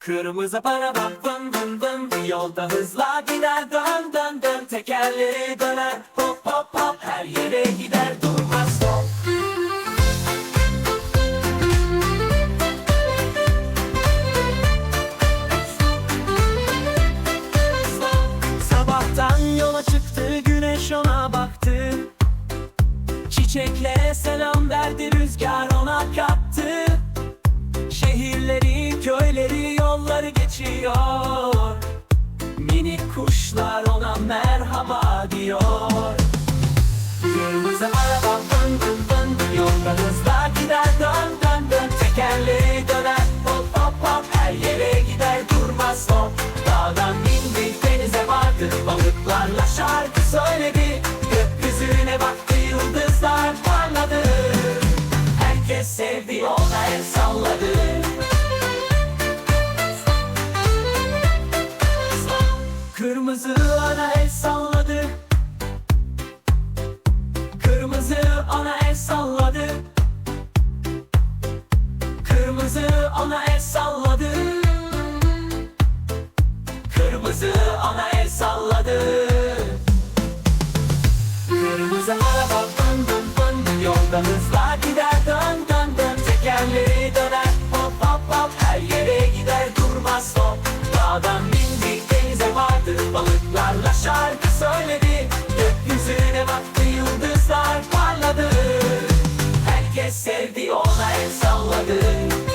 Kırmızı para bak vın vın vın Yolda hızla gider dön dön dön. Tekerleri döner. Hop hop hop. Her yere gider durmaz. Stop Sabahtan yola güneş ona baktı. Çiçekle selam verdi rüzgar ona kattı. Şehirleri, geçiyor Minik kuşlar ona merhaba diyor. Kırmızı araba vın vın vın Yolda hızla gider dön dön dön. Tekerleri döner hop hop hop Her yere gider durmaz hop Dağdan indi denize vardı Balıklarla şarkı söyledi. Gökyüzüne baktı yıldızlar parladı. Herkes sevdi ona el salladı Kırmızı ana el salladı. Kırmızı ana el salladı. Kırmızı araba vın vın vın Yolda hızla gider dön dön dön Tekerleri döner hop hop hop Her yere gider durmaz hop Dağdan bindi denize vardı Balıklarla şarkı söyledi. Gökyüzüne baktı yıldızlar parladı. Herkes sevdi ona el salladı